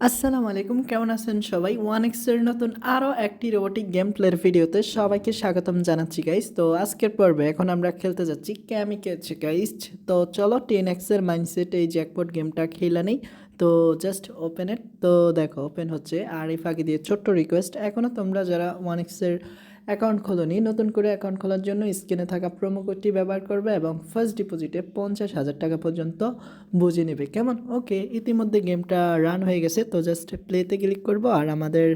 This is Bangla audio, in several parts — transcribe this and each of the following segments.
আসসালামু আলাইকুম, কেমন আছেন সবাই? ওয়ান এক্সের নতুন আরও একটি রোবোটিক গেম প্লের ভিডিওতে সবাইকে স্বাগতম জানাচ্ছি গাইস তো আজকের পর্বে এখন আমরা খেলতে যাচ্ছি ক্যামিকেচ গাইস তো চলো টেন এক্সের মাইন্ডসেট এই জ্যাকপট গেমটা খেলা নেই। তো জাস্ট ওপেন এট তো দেখো ওপেন হচ্ছে। আর এই ফাঁকি দিয়ে ছোট্ট রিকোয়েস্ট এখনও তোমরা যারা ওয়ান এক্সের অ্যাকাউন্ট খোলোনি নতুন করে অ্যাকাউন্ট খোলার জন্য স্ক্রিনে থাকা প্রোমো কোডটি ব্যবহার করবে এবং ফার্স্ট ডিপোজিটে পঞ্চাশ হাজার টাকা পর্যন্ত বুঝে নেবে। কেমন? ওকে ইতিমধ্যে গেমটা রান হয়ে গেছে, তো জাস্ট প্লেতে ক্লিক করব আর আমাদের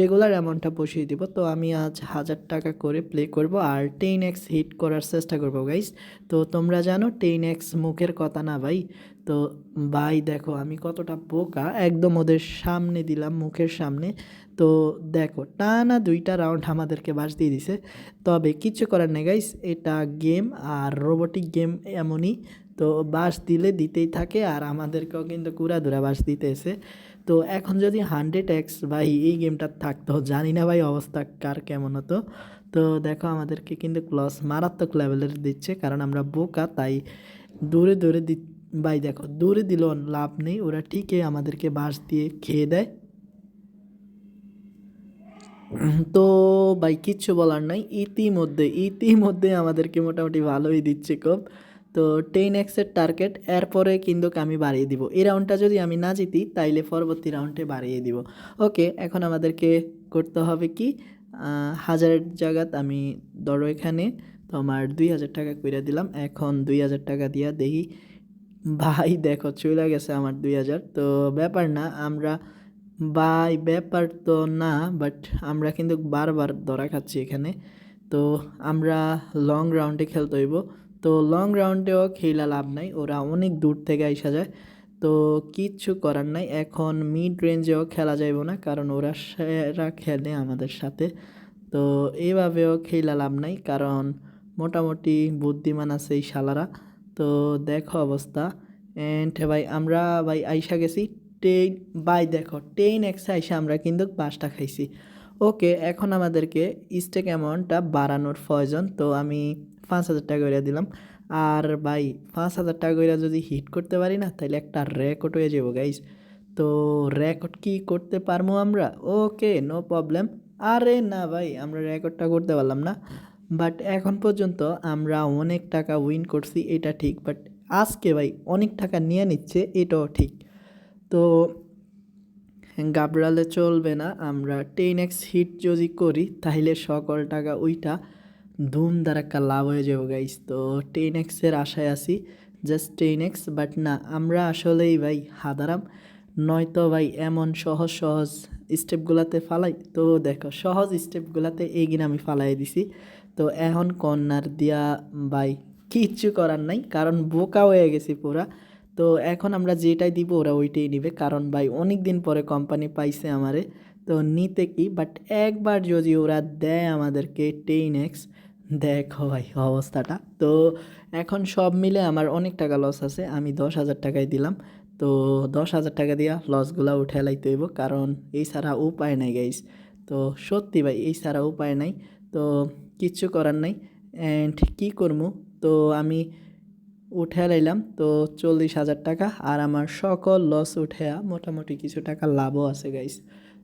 রেগুলার অ্যামাউন্টটা বসিয়ে দিব। তো আমি আজ হাজার টাকা করে প্লে করব আর টেন এক্স হিট করার চেষ্টা করব গাইস তো তোমরা জানো টেন এক্স মুখের কথা না ভাই। তো ভাই দেখো, আমি কতটা বোকা, একদম ওদের সামনে দিলাম, মুখের সামনে। তো দেখো, টানা দুইটা রাউন্ড আমাদেরকে বাস দিয়ে দিছে। তবে কিচ্ছু করার নেই গাইস এটা গেম আর রোবোটিক গেম এমনই। তো বাস দিলে দিতেই থাকে আর আমাদেরকেও কিন্তু কুড়াধুরা বাস দিতেছে। তো এখন যদি হান্ড্রেড এক্স ভাই এই গেমটা থাকতো, জানি না ভাই অবস্থা কার কেমন হতো। তো দেখো আমাদেরকে কিন্তু ক্লস মারাত্মক লেভেলের দিচ্ছে, কারণ আমরা বোকা, তাই দূরে দূরে দি ভাই দেখো, দূরে দিলেও লাভ নেই, ওরা ঠিকই আমাদেরকে বাঁশ দিয়ে খেয়ে দেয়। তো ভাই, কিচ্ছু বলার নাই, ইতিমধ্যে ইতিমধ্যে আমাদেরকে মোটামুটি ভালোই দিচ্ছে খুব তো টেন এক্সের টার্গেট এরপরে কিন্তু আমি বাড়িয়ে দিব। এই রাউন্ডটা যদি আমি না জিতি, তাইলে পরবর্তী রাউন্ডে বাড়িয়ে দিব। ওকে, এখন আমাদেরকে করতে হবে কি? হাজারের জায়গাত আমি ধরো এখানে তোমার দুই হাজার টাকা কইরা দিলাম, এখন দুই হাজার টাকা দিয়া দেখি ভাই, দেখো, চলে গেছে আমার দুই হাজার। তো ব্যাপার না, আমরা ভাই, ব্যাপার তো না বাট আমরা কিন্তু বারবার ধরা খাচ্ছি এখানে। তো আমরা লং রাউন্ডে খেলতে হইব। তো লং রাউন্ডেও খেলা লাভ নাই, ওরা অনেক দূর থেকে আইসা যায়। তো কিচ্ছু করার নাই, এখন মিড রেঞ্জেও খেলা যাইব না, কারণ ওরা সেরা খেলে আমাদের সাথে। তো এইভাবেও খেলা লাভ নাই, কারণ মোটামুটি বুদ্ধিমান আছে এই শালারা। তো দেখো অবস্থা। অ্যান্ড ভাই, আমরা ভাই আইসা গেছি টেন বাই দেখো টেন এক্সে আইসা আমরা কিন্তু পাঁচটা খাইছি। ওকে, এখন আমাদেরকে স্টেক অ্যামাউন্টটা বাড়ানোর প্রয়োজন। তো আমি পাঁচ হাজার টাকা করে দিলাম। আর ভাই, পাঁচ হাজার টাকা করে যদি হিট করতে পারি না তাহলে একটা রেকর্ড হয়ে যাব গাইজ তো রেকর্ড কি করতে পারব আমরা? ওকে নো প্রবলেম আরে না ভাই, আমরা রেকর্ডটা করতে পারলাম না। বাট এখন পর্যন্ত আমরা অনেক টাকা উইন করছি, এটা ঠিক। বাট আজকে ভাই অনেক টাকা নিয়ে নিচ্ছে, এটাও ঠিক। তো গাবড়ালে চলবে না, আমরা টেন এক্স হিট যদি করি, তাহলে সকল টাকা ওইটা ধুম ধারাক্কা লাভ হয়ে যাব গাইস তো টেন এক্সের আশায় আছি জাস্ট টেন এক্স বাট না, আমরা আসলেই ভাই হাদারাম। নয়তো ভাই এমন সহজ সহজ স্টেপগুলাতে ফালাই তো দেখো সহজ স্টেপগুলাতে এগিয়ে আমি ফালাই দিছি। তো এখন কর্নার দিয়া ভাই কিচ্ছু করার নাই, কারণ বোকা হয়ে গেছি পুরা। তো এখন আমরা যেটাই দিব ওরা ওইটাই নিবে, কারণ ভাই অনেক দিন পরে কোম্পানি পাইছে আমারে। তো নিতে কি বাট একবার যদি ওরা দেয় আমাদেরকে টেন এক্স দেখো ভাই অবস্থাটা। তো এখন সব মিলে আমার অনেক টাকা লস আছে, আমি দশ হাজার টাকায় দিলাম। তো দশ হাজার টাকা দিয়া লসগুলা উঠে লাইতে হইব, কারণ এই ছাড়া উপায় নাই গাইস তো সত্যি ভাই, এই ছাড়া উপায় নাই। তো কিচ্ছু করার নাই। অ্যান্ড কী করব তো আমি উঠে লাইলাম, তো চল্লিশ হাজার টাকা। আর আমার সকল লস উঠে মোটামুটি কিছু টাকা লাভও আছে গাইস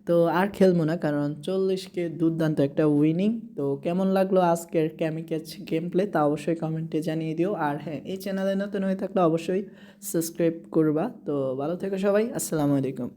তো আর খেলব না, কারণ চল্লিশকে দুর্দান্ত একটা উইনিং তো কেমন লাগল আজকের ক্যামিক্যাচ গেম প্লে তা অবশ্যই কমেন্টে জানিয়ে দিও। আর হ্যাঁ এই চ্যানেলে নতুন হয়ে থাকলে অবশ্যই সাবস্ক্রাইব করবা। তো ভালো থেকো সবাই, আসসালামু আলাইকুম।